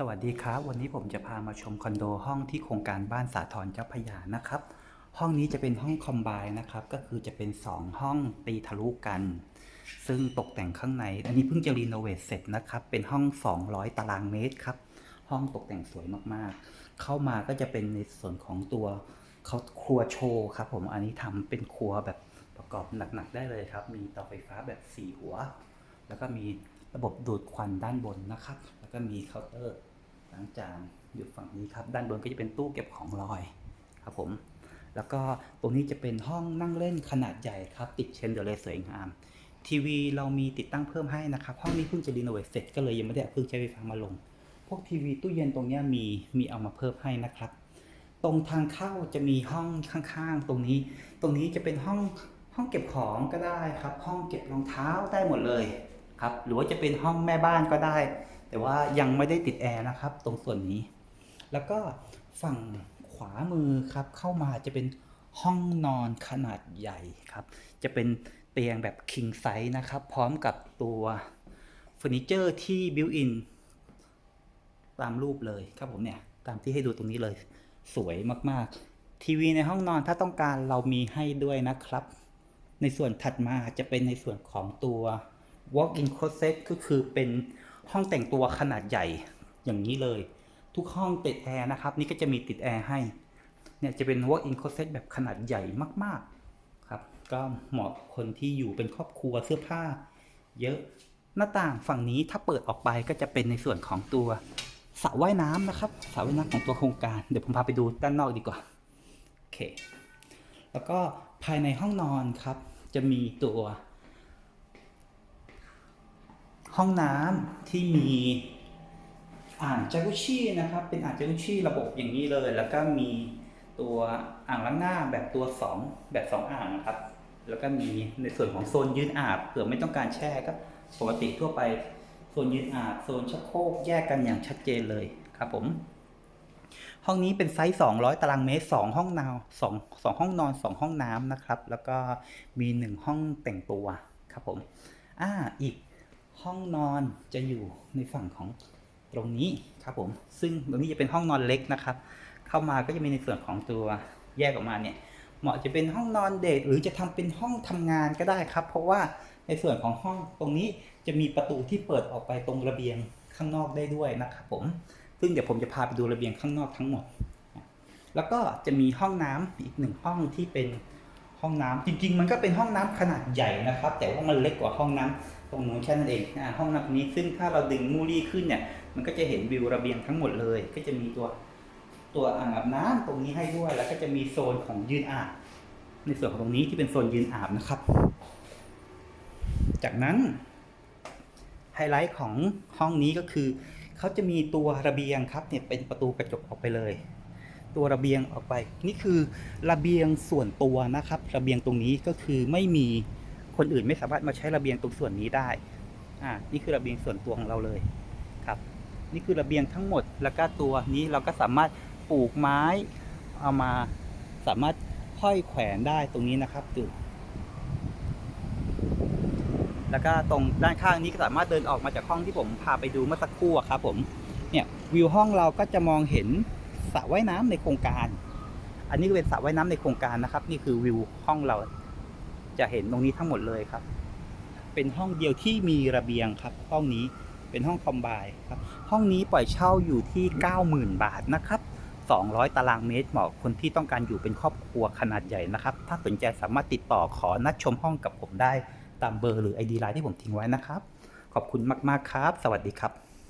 สวัสดีครับ วันนี้ผมจะพามาชมคอนโดห้องที่โครงการบ้านสาทรเจ้าพยานะครับ ห้องนี้จะเป็นห้องคอมไบนะครับ ก็คือจะเป็น 2 ห้องตีทะลุกัน ซึ่งตกแต่งข้างใน อันนี้เพิ่งจะรีโนเวทเสร็จนะครับ เป็นห้อง 200 ตารางเมตรครับ ห้องตกแต่งสวยมากๆ เข้ามาก็จะเป็นในส่วนของตัวเขาครัวโชว์ครับ ผมอันนี้ทำเป็นครัวแบบประกอบหนักๆได้เลยครับ มีเตาไฟฟ้าแบบ 4 หัว แล้วก็มี ระบบดูดควันด้านบนนะครับ แล้วก็มีเคาน์เตอร์ล้างจานอยู่ฝั่งนี้ครับ ด้านบนก็จะเป็นตู้เก็บของลอยครับผม แล้วก็ตรงนี้จะเป็นห้องนั่งเล่นขนาดใหญ่ครับ ติดเชนเดอร์เรสวยงาม ทีวีเรามีติดตั้งเพิ่มให้นะครับ ห้องนี้เพิ่งจะรีโนเวทเสร็จก็เลยยังไม่ได้เอาเครื่องใช้ไฟฟ้ามาลง พวกทีวีตู้เย็นตรงนี้มีมีเอามาเพิ่มให้นะครับ ตรงทางเข้าจะมีห้องข้างๆ ตรงนี้ ตรงนี้จะเป็นห้องห้องเก็บของก็ได้ครับ ห้องเก็บรองเท้าได้หมดเลย ครับหรือว่าจะเป็นห้องแม่บ้านก็ได้ แต่ว่ายังไม่ได้ติดแอร์นะครับ ตรงส่วนนี้ แล้วก็ฝั่งขวามือครับเข้ามาจะเป็นห้องนอนขนาดใหญ่ครับ จะเป็นเตียงแบบ king size นะครับ พร้อมกับตัวเฟอร์นิเจอร์ที่บิวอินตามรูปเลยครับผมเนี่ยตามที่ให้ดูตรงนี้เลย สวยมากๆ ทีวีในห้องนอนถ้าต้องการเรามีให้ด้วยนะครับ ในส่วนถัดมาจะเป็นในส่วนของตัว walk-in closet ก็คือเป็นห้องแต่งตัวขนาดใหญ่อย่างนี้เลย ทุกห้องติดแอร์นะครับ นี่ก็จะมีติดแอร์ให้ เนี่ยจะเป็น walk-in closet แบบขนาดใหญ่มากๆครับ ก็เหมาะคนที่อยู่เป็นครอบครัวเสื้อผ้า เยอะหน้าต่างฝั่งนี้ถ้าเปิดออกไปก็จะเป็นในส่วนของตัวสระว่ายน้ำนะครับสระว่ายน้ำของตัวโครงการเดี๋ยวผมพาไปดูด้านนอกดีกว่าโอเคแล้วก็ภายในห้องนอนครับ จะมีตัว ห้องน้ำที่มีอ่างจากุชี่นะครับ เป็นอ่างจากุชี่ระบบอย่างนี้เลย แล้วก็มีตัวอ่างล้างหน้าแบบตัว 2 แบบ 2 อ่างนะครับ แล้วก็มีในส่วนของโซนยืนอาบเผื่อไม่ต้องการแช่ก็ปกติทั่วไปโซนยืนอาบโซนชักโครกแยกกันอย่างชัดเจนเลยครับผม ห้องนี้เป็นไซส์ 200 ตารางเมตร 2 ห้องนอน2 2ห้องนอน 2 ห้องน้ำนะครับ แล้วก็มี 1 ห้องแต่งตัวครับผมอ่าอีก ห้องนอนจะอยู่ในฝั่งของตรงนี้ครับผม ซึ่งตรงนี้จะเป็นห้องนอนเล็กนะครับ เข้ามาก็จะมีในส่วนของตัวแยกออกมาเนี่ย เหมาะจะเป็นห้องนอนเด็กหรือจะทำเป็นห้องทำงานก็ได้ครับ เพราะว่าในส่วนของห้องตรงนี้จะมีประตูที่เปิดออกไปตรงระเบียงข้างนอกได้ด้วยนะครับผม ซึ่งเดี๋ยวผมจะพาไปดูระเบียงข้างนอกทั้งหมด แล้วก็จะมีห้องน้ำอีกหนึ่งห้องที่เป็น ห้องน้ำจริง ๆ มันก็เป็นห้องน้ำขนาดใหญ่นะครับ แต่ว่ามันเล็กกว่าห้องน้ำตรงนู้นแค่นั้นเองอ่าห้องน้ำนี้ซึ่งถ้าเราดึงมูลี่ขึ้นเนี่ย มันก็จะเห็นวิวระเบียงทั้งหมดเลย ก็จะมีตัวตัวอ่างอาบน้ำตรงนี้ให้ด้วย แล้วก็จะมีโซนของยืนอาบ ในส่วนของตรงนี้ที่เป็นโซนยืนอาบนะครับ จากนั้นไฮไลท์ของห้องนี้ก็คือเขาจะมีตัวระเบียงครับเนี่ยเป็นประตูกระจกออกไปเลย ตัวระเบียงออกไป นี่คือระเบียงส่วนตัวนะครับ ระเบียงตรงนี้ก็คือไม่มีคนอื่นไม่สามารถมาใช้ระเบียงตรงส่วนนี้ได้อ่านี่คือระเบียงส่วนตัวของเราเลยครับ นี่คือระเบียงทั้งหมดแล้วก็ตัวนี้เราก็สามารถปลูกไม้เอามาสามารถห้อยแขวนได้ตรงนี้นะครับดูแล้วก็ตรงด้านข้างนี้ก็สามารถเดินออกมาจากห้องที่ผมพาไปดูเมื่อสักครู่ครับผมเนี่ยวิวห้องเราก็จะมองเห็น สระว่ายน้ำในโครงการ อันนี้ก็เป็นสระว่ายน้ำในโครงการนะครับ นี่คือวิวห้องเรา จะเห็นตรงนี้ทั้งหมดเลยครับ เป็นห้องเดียวที่มีระเบียงครับ ห้องนี้เป็นห้องคอมไบน์ครับ ห้องนี้ปล่อยเช่าอยู่ที่ 90,000 บาทนะครับ 200 ตารางเมตรเหมาะคนที่ต้องการอยู่เป็นครอบครัวขนาดใหญ่นะครับ ถ้าสนใจสามารถติดต่อขอนัดชมห้องกับผมได้ตามเบอร์หรือ ID ไลน์ที่ผมทิ้งไว้นะครับ ขอบคุณมาก ๆ ครับ สวัสดีครับ